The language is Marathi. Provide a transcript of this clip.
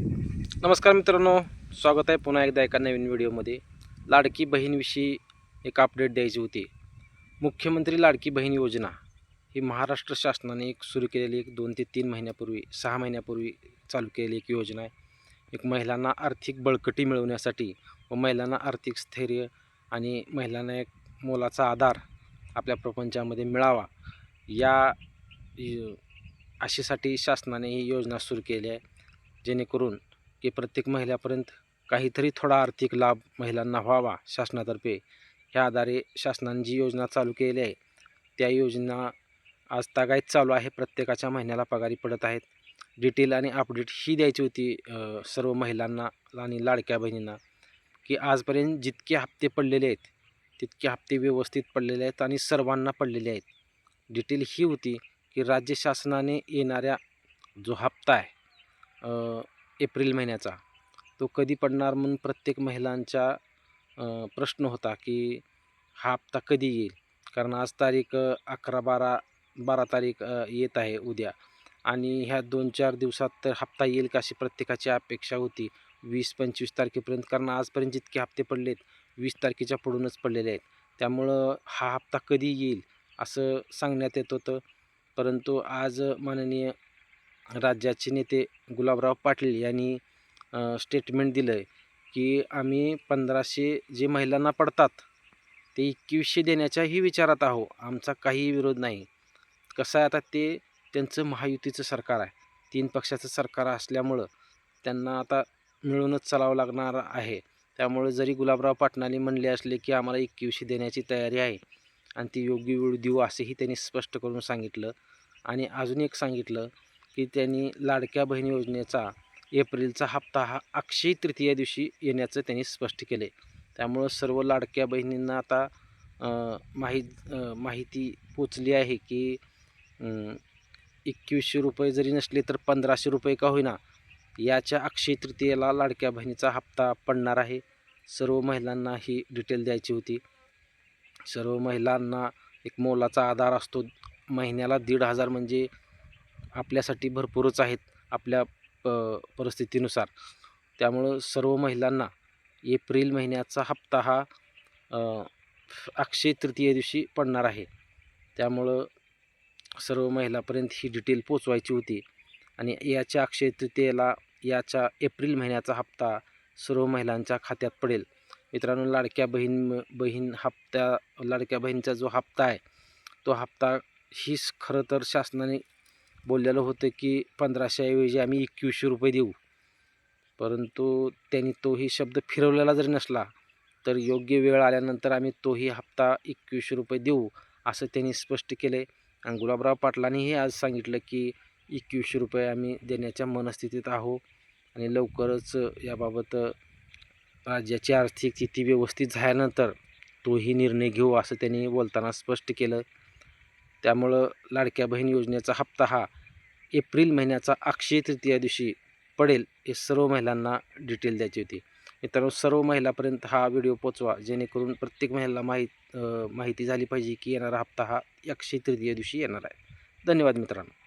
नमस्कार मित्रांनो स्वागत आहे पुन्हा एकदा एका नवीन व्हिडिओमध्ये. लाडकी बहीणविषयी एक अपडेट द्यायची होती. मुख्यमंत्री लाडकी बहीण योजना ही महाराष्ट्र शासनाने एक सुरू केलेली एक दोन ते तीन महिन्यापूर्वी सहा महिन्यापूर्वी चालू केलेली एक योजना आहे. एक महिलांना आर्थिक बळकटी मिळवण्यासाठी व महिलांना आर्थिक स्थैर्य आणि महिलांना एक मोलाचा आधार आपल्या प्रपंचामध्ये मिळावा या अशीसाठी शासनाने ही योजना सुरू केली आहे. जेणेकरून की प्रत्येक महिलापर्यंत काहीतरी थोडा आर्थिक लाभ महिलांना व्हावा शासनातर्फे. ह्या आधारे शासनाने जी योजना चालू केली आहे त्या योजना आज तागायत चालू आहे. प्रत्येकाच्या महिन्याला पगारी पडत आहेत. डिटेल आणि अपडेट ही द्यायची होती सर्व महिलांना आणि लाडक्या बहिणींना की आजपर्यंत जितके हप्ते पडलेले आहेत तितके हप्ते व्यवस्थित पडलेले आहेत आणि सर्वांना पडलेले आहेत. डिटेल ही होती की राज्य शासनाने येणाऱ्या जो हप्ता आहे एप्रिल महिन्याचा. तो कधी पडणार म्हणून प्रत्येक महिलांचा प्रश्न होता की हा हप्ता कधी येईल? कारण आज तारीख अकरा बारा बारा तारीख येत आहे उद्या. आणि ह्या दोन चार दिवसात तर हप्ता येईल का अशी प्रत्येकाची अपेक्षा होती. वीस पंचवीस तारखेपर्यंत कारण आजपर्यंत जितके हप्ते पडलेत वीस तारखेच्या पुढूनच पडलेले आहेत. त्यामुळं हा हप्ता कधी येईल असं सांगण्यात येत होतं. परंतु आज माननीय राज्याचे नेते गुलाबराव पाटील यांनी स्टेटमेंट दिलं आहे की आम्ही पंधराशे जे महिलांना पडतात ते एकवीसशे देण्याच्याही विचारात आहो. आमचा काही विरोध नाही. कसं आहे आता ते त्यांचं महायुतीचं सरकार आहे. तीन पक्षाचं सरकार असल्यामुळं त्यांना आता मिळूनच चालावं लागणार आहे. त्यामुळे जरी गुलाबराव पाटणाने म्हणले असले की आम्हाला एकवीसशे देण्याची तयारी आहे आणि ती योग्य वेळ देऊ असेही त्यांनी स्पष्ट करून सांगितलं. आणि अजून एक सांगितलं की त्यांनी लाडक्या बहीण योजनेचा एप्रिलचा हप्ता हा अक्षय तृतीया दिवशी येण्याचं त्यांनी स्पष्ट केले. त्यामुळं सर्व लाडक्या बहिणींना आता माहीत माहिती पोचली आहे की एकवीसशे रुपये जरी नसले तर पंधराशे रुपये का होईना याच्या अक्षय तृतीयेला लाडक्या बहिणीचा हप्ता पडणार आहे. सर्व महिलांना ही डिटेल द्यायची होती. सर्व महिलांना एक मोलाचा आधार असतो. महिन्याला दीड हजार म्हणजे आपल्यासाठी भरपूरच आहेत आपल्या प परिस्थितीनुसार. त्यामुळं सर्व महिलांना एप्रिल महिन्याचा हप्ता हा अक्षय तृतीय दिवशी पडणार आहे. त्यामुळं सर्व महिलापर्यंत ही डिटेल पोचवायची होती आणि याच्या अक्षय तृतीयेला याच्या एप्रिल महिन्याचा हप्ता सर्व महिलांच्या खात्यात पडेल. मित्रांनो लाडक्या बहीण बहीण हप्त्या लाडक्या बहिणीचा जो हप्ता आहे तो हप्ता हीच खरं तर शासनाने बोललेलं होतं की पंधराशेऐवजी आम्ही एकवीसशे रुपये देऊ. परंतु त्यांनी तोही शब्द फिरवलेला जरी नसला तर योग्य वेळ आल्यानंतर आम्ही तोही हप्ता एकवीसशे रुपये देऊ असं त्यांनी स्पष्ट केले. आणि गुलाबराव पाटलांनीही आज सांगितलं की एकवीसशे रुपये आम्ही देण्याच्या मनस्थितीत आहो आणि लवकरच याबाबत राज्याची आर्थिक स्थिती व्यवस्थित झाल्यानंतर तोही निर्णय घेऊ असं त्यांनी बोलताना स्पष्ट केलं. त्यामुळं लाडक्या बहीण योजनेचा हप्ता हा एप्रिल महिन्याचा अक्षय तृतीया दिवशी पडेल हे सर्व महिलांना डिटेल द्यायची होती. मित्रांनो सर्व महिलापर्यंत हा व्हिडिओ पोचवा जेणेकरून प्रत्येक महिलेला माहीत माहिती झाली पाहिजे की येणारा हप्ता हा अक्षय तृतीया दिवशी येणार आहे. धन्यवाद मित्रांनो.